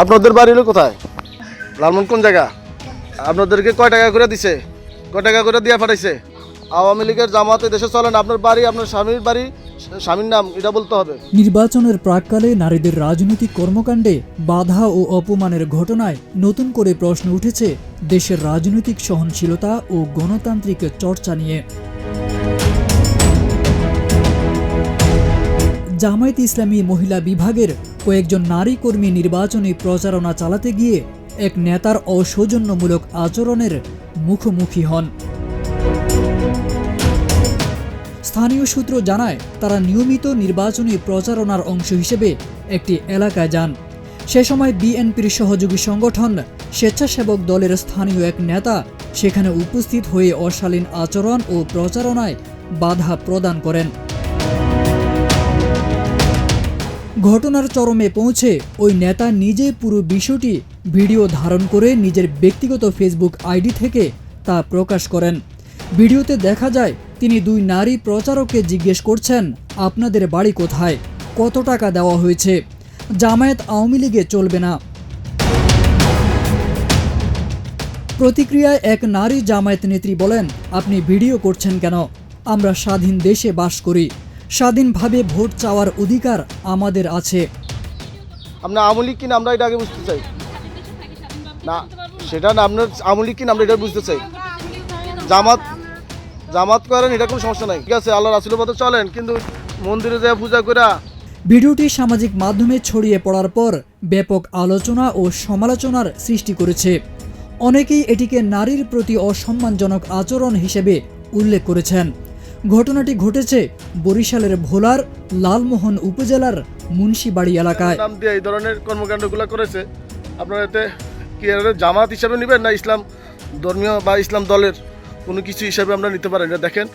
আপনাদের বাড়ি হলো কোথায়? লালমন কোন জায়গা? আপনাদেরকে কয় টাকা করে দিছে? কয় টাকা করে দিয়ে পাঠাইছে আওয়ামী লীগের জামাতে দেশে চলেন, আপনার বাড়ি, আপনার স্বামীর বাড়ি, স্বামীর নাম, এটা বলতে হবে। নির্বাচনের প্রাককালে নারীদের রাজনৈতিক কর্মকাণ্ডে বাধা ও অপমানের ঘটনায় নতুন করে প্রশ্ন উঠেছে দেশের রাজনৈতিক সহনশীলতা ও গণতান্ত্রিক চর্চা নিয়ে। জামায়াত ইসলামী মহিলা বিভাগের কয়েকজন নারী কর্মী নির্বাচনী প্রচারণা চালাতে গিয়ে এক নেতার অসৌজন্যমূলক আচরণের মুখোমুখি হন। স্থানীয় সূত্র জানায়, তারা নিয়মিত নির্বাচনী প্রচারণার অংশ হিসেবে একটি এলাকায় যান। সে সময় বিএনপির সহযোগী সংগঠন স্বেচ্ছাসেবক দলের স্থানীয় এক নেতা সেখানে উপস্থিত হয়ে অশালীন আচরণ ও প্রচারণায় বাধা প্রদান করেন। ঘটনার চরমে পৌঁছে ওই নেতা নিজে পুরো বিষয়টি ভিডিও ধারণ করে নিজের ব্যক্তিগত ফেসবুক আইডি থেকে তা প্রকাশ করেন। ভিডিওতে দেখা যায়, তিনি দুই নারী প্রচারককে জিজ্ঞেস করছেন, আপনাদের বাড়ি কোথায়? কত টাকা দেওয়া হয়েছে? জামায়াত আওয়ামী লীগে চলবে না। প্রতিক্রিয়ায় এক নারী জামায়াত নেত্রী বলেন, আপনি ভিডিও করছেন কেন? আমরা স্বাধীন দেশে বাস করি। স্বাধীনভাবে ভোট চাওয়ার অধিকার আমাদের আছে। আপনি আমলি কিনা আমরা এটা আগে বুঝতে চাই। না সেটা না আপনার আমলি কিনা আমরা এটা বুঝতে চাই। জামাত জামাত করেন এটা কোনো সমস্যা নাই। ঠিক আছে আল্লাহ রাসুলের পথে চলেন কিন্তু মন্দিরে যায় পূজা করে ভিডিওটি সামাজিক মাধ্যমে ছড়িয়ে পড়ার পর ব্যাপক আলোচনা ও সমালোচনার সৃষ্টি করেছে। অনেকেই এটিকে নারীর প্রতি অসম্মানজনক আচরণ হিসেবে উল্লেখ করেছেন। ঘটনাটি ঘটেছে বরিশালের ভোলার লালমোহন উপজেলার মুন্সিবাড়ি এলাকায়। নাম দিয়ে এই ধরনের কর্মকাণ্ডগুলো করেছে। আপনারা এতে কি জামাত হিসাবে নেবেন না ইসলাম ধর্মীয় বা ইসলাম দলের কোনো কিছু হিসাবে আমরা নিতে পারেন? দেখেন।